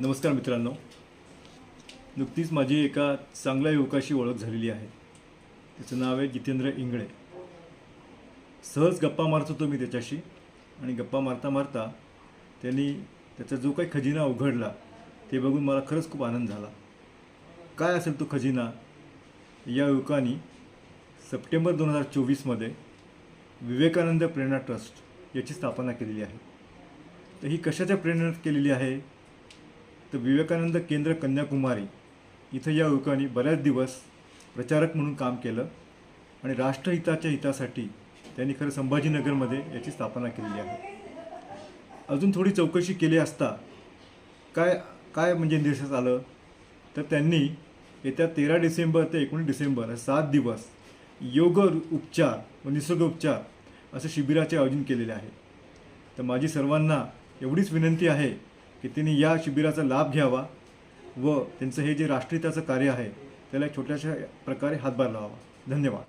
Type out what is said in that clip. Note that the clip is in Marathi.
नमस्कार मित्रांनो. नुकतीच माझी एका चांगल्या युवकाशी ओळख झालेली आहे. त्याचं नाव आहे जितेंद्र इंगळे. सहज गप्पा मारत होतो मी त्याच्याशी आणि गप्पा मारता मारता त्यांनी त्याचा जो काही खजिना उघडला ते बघून मला खरंच खूप आनंद झाला. काय असेल तो खजिना? या युवकानी सप्टेंबर दोन हजार चोवीसमध्ये विवेकानंद प्रेरणा ट्रस्ट याची स्थापना केलेली आहे. तर ही कशाच्या प्रेरणात केलेली आहे? तर विवेकानंद केंद्र कन्याकुमारी इथं या युवकांनी बऱ्याच दिवस प्रचारक म्हणून काम केलं आणि राष्ट्रहिताच्या हितासाठी त्यांनी खरं संभाजीनगरमध्ये याची स्थापना केलेली आहे. अजून थोडी चौकशी केली असता काय काय म्हणजे निर्देशात आलं? तर त्यांनी येत्या तेरा डिसेंबर ते एकोणीस डिसेंबर सात दिवस योग उपचार व निसर्ग उपचार असं शिबिराचे आयोजन केलेले आहे. तर माझी सर्वांना एवढीच विनंती आहे की त्यांनी या शिबिराचा लाभ घ्यावा व त्यांचं हे जे राष्ट्रीयताचं कार्य आहे त्याला एक छोट्याशा प्रकारे हातभार लावावा. धन्यवाद.